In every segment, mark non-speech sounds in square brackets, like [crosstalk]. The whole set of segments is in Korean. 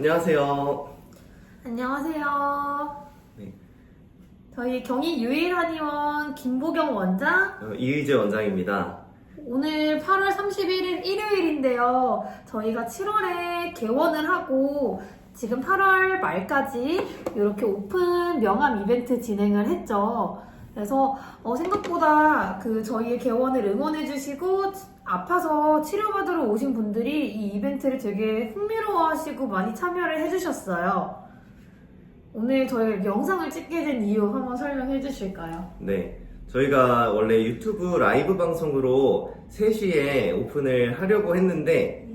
안녕하세요. 안녕하세요. 네. 저희 경희 유일한 의원 김보경 원장. 어, 이의재 원장입니다. 오늘 8월 31일 일요일인데요. 저희가 7월에 개원을 하고 지금 8월 말까지 이렇게 오픈 명함 이벤트 진행을 했죠. 그래서 어, 생각보다 그 저희의 개원을 응원해주시고 아파서 치료받으러 오신 분들이 이 이벤트를 되게 흥미로워하시고 많이 참여를 해주셨어요. 오늘 저희 영상을 찍게 된 이유 한번 설명해 주실까요? 네. 저희가 원래 유튜브 라이브 방송으로 3시에 오픈을 하려고 했는데,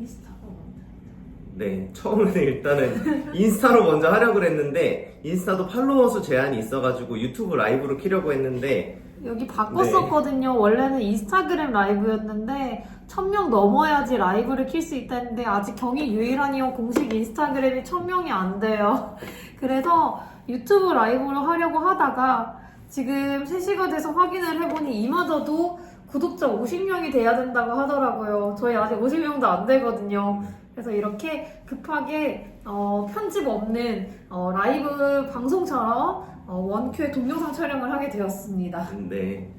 네. 처음에는 일단은 [laughs] 인스타로 먼저 하려고 했는데, 인스타도 팔로워 수 제한이 있어가지고 유튜브 라이브로 키려고 했는데, 여기 바꿨었거든요. 원래는 인스타그램 라이브였는데 1000명 넘어야지 라이브를 킬 수 있다는데 아직 경희 유일한이요 공식 인스타그램이 1000명이 안 돼요. [laughs] 그래서 유튜브 라이브로 하려고 하다가 지금 3시가 돼서 확인을 해보니 이마저도 구독자 50명이 돼야 된다고 하더라고요. 저희 아직 50명도 안 되거든요. 그래서 이렇게 급하게 어, 편집 없는 어, 라이브 방송처럼 어, 원큐의 동영상 촬영을 하게 되었습니다. 네.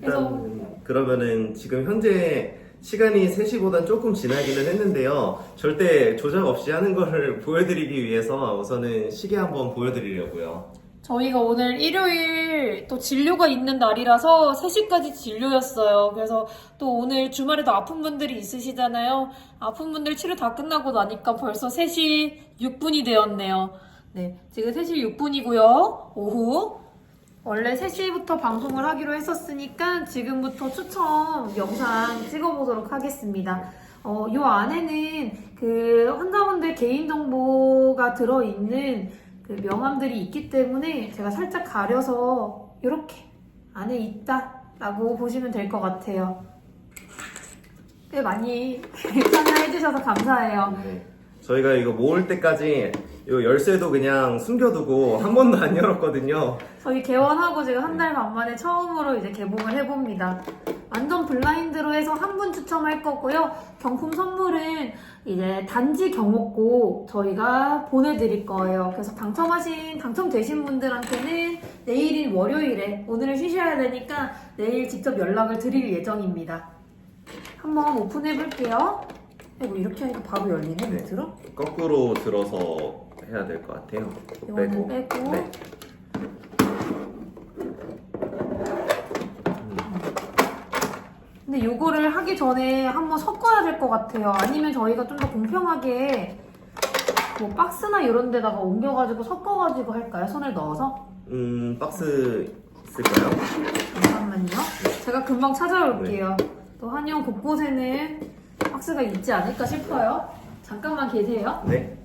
그래서- 일단, 그러면은 지금 현재 시간이 3시보단 조금 지나기는 했는데요. 절대 조작 없이 하는 거를 [laughs] 보여드리기 위해서 우선은 시계 한번 보여드리려고요. 저희가 오늘 일요일 또 진료가 있는 날이라서 3시까지 진료였어요. 그래서 또 오늘 주말에도 아픈 분들이 있으시잖아요. 아픈 분들 치료 다 끝나고 나니까 벌써 3시 6분이 되었네요. 네, 지금 3시 6분이고요. 오후. 원래 3시부터 방송을 하기로 했었으니까 지금부터 추첨 영상 찍어보도록 하겠습니다. 어, 요 안에는 그 환자분들 개인정보가 들어있는 그 명함들이 있기 때문에 제가 살짝 가려서 이렇게 안에 있다 라고 보시면 될 것 같아요. 꽤 많이 [laughs] 참여해 주셔서 감사해요. 네. 저희가 이거 모을 때까지 이 열쇠도 그냥 숨겨두고 한 번도 안 열었거든요. 저희 개원하고 지금 한 달 반 만에 처음으로 이제 개봉을 해봅니다. 완전 블라인드로 해서 한 분 추첨할 거고요. 경품 선물은 이제 단지 경옥고 저희가 보내드릴 거예요. 그래서 당첨하신, 당첨되신 분들한테는 내일인 월요일에 오늘은 쉬셔야 되니까 내일 직접 연락을 드릴 예정입니다. 한번 오픈해 볼게요. 이거 이렇게 하니까 바로 열리네, 네. 밑으로? 거꾸로 들어서 해야 될 것 같아요. 이거는 빼고. 네. 근데 요거를 하기 전에 한번 섞어야 될 것 같아요. 아니면 저희가 좀 더 공평하게 뭐 박스나 이런 데다가 옮겨가지고 섞어가지고 할까요? 손을 넣어서? 음, 박스 있을까요? 잠깐만요. 제가 금방 찾아올게요. 네. 또 한의원 곳곳에는 박스가 있지 않을까 싶어요. 잠깐만 계세요. 네.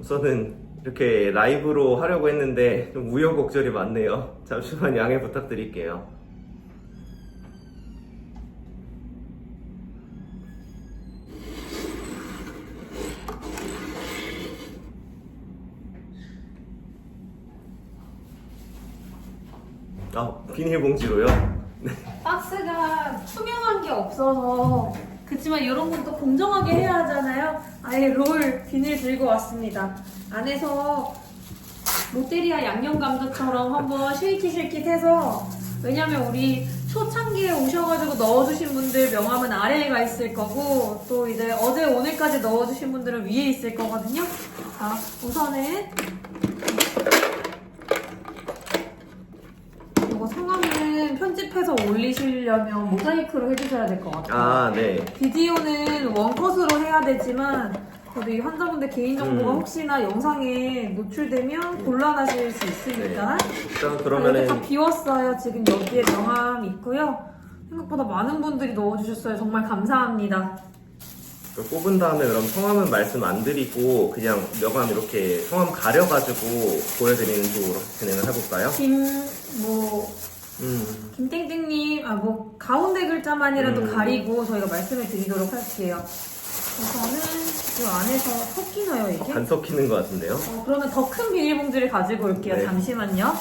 우선은 이렇게 라이브로 하려고 했는데 좀 우여곡절이 많네요. 잠시만 양해 부탁드릴게요. 아, 비닐봉지로요? 박스가 투명한 게 없어서 그치만 이런 건 또 공정하게 해야 하잖아요. 아예 롤 비닐 들고 왔습니다. 안에서 롯데리아 양념 감자처럼 한번 쉐이키 쉐이키 해서 왜냐면 우리 초창기에 오셔가지고 넣어주신 분들 명함은 아래에 가 있을 거고 또 이제 어제 오늘까지 넣어주신 분들은 위에 있을 거거든요. 자 우선은 이거 성함은 편집해서 올리시려면 모자이크로 해주셔야 될 것 같아요. 아, 네. 비디오는 원컷으로 해야 되지만 이 환자분들 개인정보가 음. 혹시나 영상에 노출되면 곤란하실 수 있으니까 일단 이렇게 다 그러면은 비웠어요. 지금 여기에 명함 있고요. 생각보다 많은 분들이 넣어주셨어요. 정말 감사합니다. 뽑은 다음에 그럼 성함은 말씀 안 드리고 그냥 명함 이렇게 성함 가려가지고 보여드리는 쪽으로 진행을 해볼까요? 김, 뭐, 음, 김땡땡님, 아, 뭐, 가운데 글자만이라도 음. 가리고 저희가 말씀을 드리도록 할게요. 우선은 이 그 안에서 섞이나요 이게? 안 섞이는 것 같은데요? 어, 그러면 더 큰 비닐봉지를 가지고 올게요. 네. 잠시만요.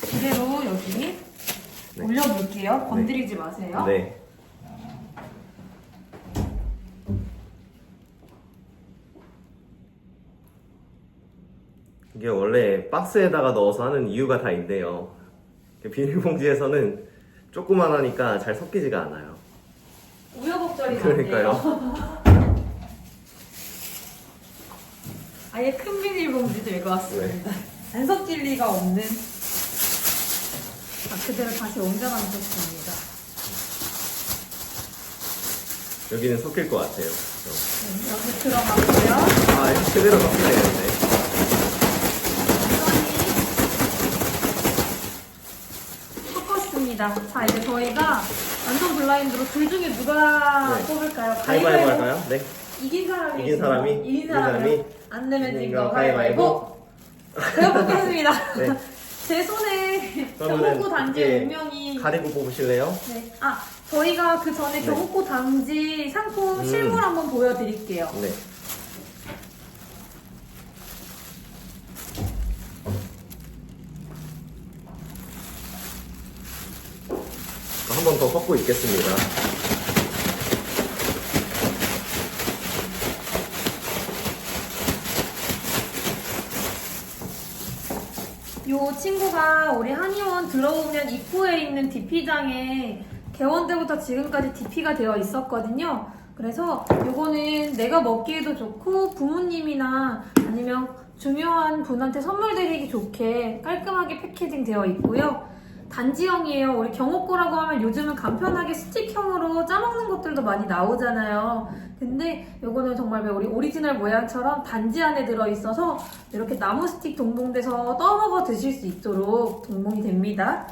그대로 여기 네. 올려놓을게요. 네. 건드리지 마세요. 네. 이게 원래 박스에다가 넣어서 하는 이유가 다 있네요. 비닐봉지에서는 조그만하니까 잘 섞이지가 않아요. 우여곡절이 많네요. 그러니까요. [laughs] 아예 큰 비닐봉지 들고 왔습니다. 안 섞일 리가 없는. 아, 그대로 다시 옮겨놔주겠습니다. 여기는 섞일 것 같아요. 네, 여기 들어가고요. 아, 이렇게 그대로 섞이야 되는 데. 섞었습니다. 자, 이제 저희가 완전 블라인드로 둘 중에 누가 네. 뽑을까요? 가위바위보 할까요? 네. 이긴 사람이 이긴 사람이? 이긴 이긴 사람이 사람이? 안 되면 이긴 진거 거 가위바위보. 제가 뽑겠습니다. [laughs] 네. 제 손에 그러면은 경복고 단지의 이렇게 운명이 가리고 뽑으실래요? 네. 아 저희가 그 전에 네. 경복고 단지 상품 음. 실물 한번 보여드릴게요. 네. 번 더 섞고 있겠습니다. 요 친구가 우리 한의원 들어오면 입구에 있는 DP장에 개원 때부터 지금까지 DP가 되어 있었거든요. 그래서 요거는 내가 먹기에도 좋고 부모님이나 아니면 중요한 분한테 선물 드리기 좋게 깔끔하게 패키징 되어 있고요. 단지형이에요. 우리 경옥고라고 하면 요즘은 간편하게 스틱형으로 짜먹는 것들도 많이 나오잖아요. 근데 요거는 정말 우리 오리지널 모양처럼 단지 안에 들어있어서 이렇게 나무 스틱 동봉돼서 떠먹어 드실 수 있도록 동봉이 됩니다.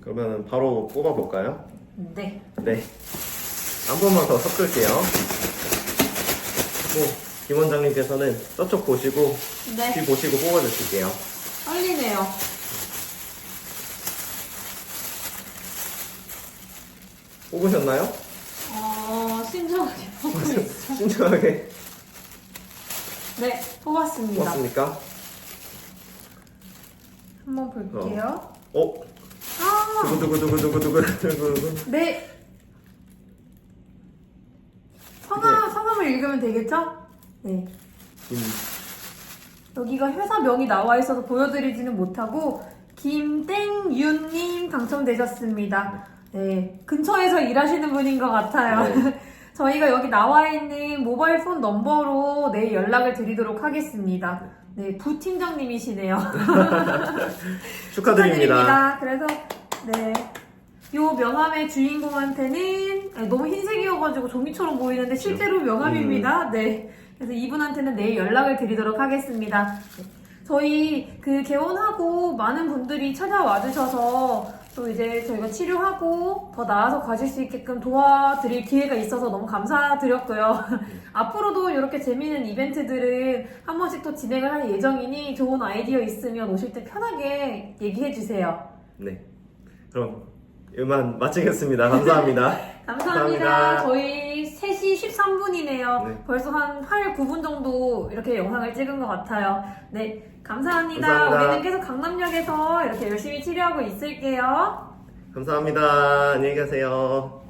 그러면 바로 뽑아볼까요? 네. 네. 한 번만 더 섞을게요. 그리고 김 원장님께서는 저쪽 보시고 네. 뒤 보시고 뽑아주실게요. 떨리네요. 뽑으셨나요? 어, 신중하게 [laughs] 뽑고 있어. 신중하게 네, 뽑았습니다. 뽑았습니까? 한번 볼게요. 어? 아, 두구두구두구두구두구두구 네. 성함, 성함을 읽으면 되겠죠? 네. 음, 여기가 회사명이 나와 있어서 보여드리지는 못하고 김땡윤님 당첨되셨습니다. 네, 근처에서 일하시는 분인 것 같아요. 네. [laughs] 저희가 여기 나와 있는 모바일 폰 넘버로 내일 연락을 드리도록 하겠습니다. 네, 부팀장님이시네요. [laughs] 축하드립니다. 그래서 네. 요 명함의 주인공한테는 아니, 너무 흰색이어가지고 종이처럼 보이는데 실제로 명함입니다. 네. 그래서 이분한테는 내일 연락을 드리도록 하겠습니다. 네. 저희 그 개원하고 많은 분들이 찾아와 주셔서 또 이제 저희가 치료하고 더 나아서 가실 수 있게끔 도와드릴 기회가 있어서 너무 감사드렸고요. [laughs] 앞으로도 이렇게 재미있는 이벤트들은 한 번씩 또 진행을 할 예정이니 좋은 아이디어 있으면 오실 때 편하게 얘기해 주세요. 네. 그럼 이만 마치겠습니다. 감사합니다. [laughs] 감사합니다. 감사합니다. 저희 3시 13분이네요. 네. 벌써 한 8, 9분 정도 이렇게 영상을 찍은 것 같아요. 네. 감사합니다. 감사합니다. 우리는 계속 강남역에서 이렇게 열심히 치료하고 있을게요. 감사합니다. 안녕히 가세요.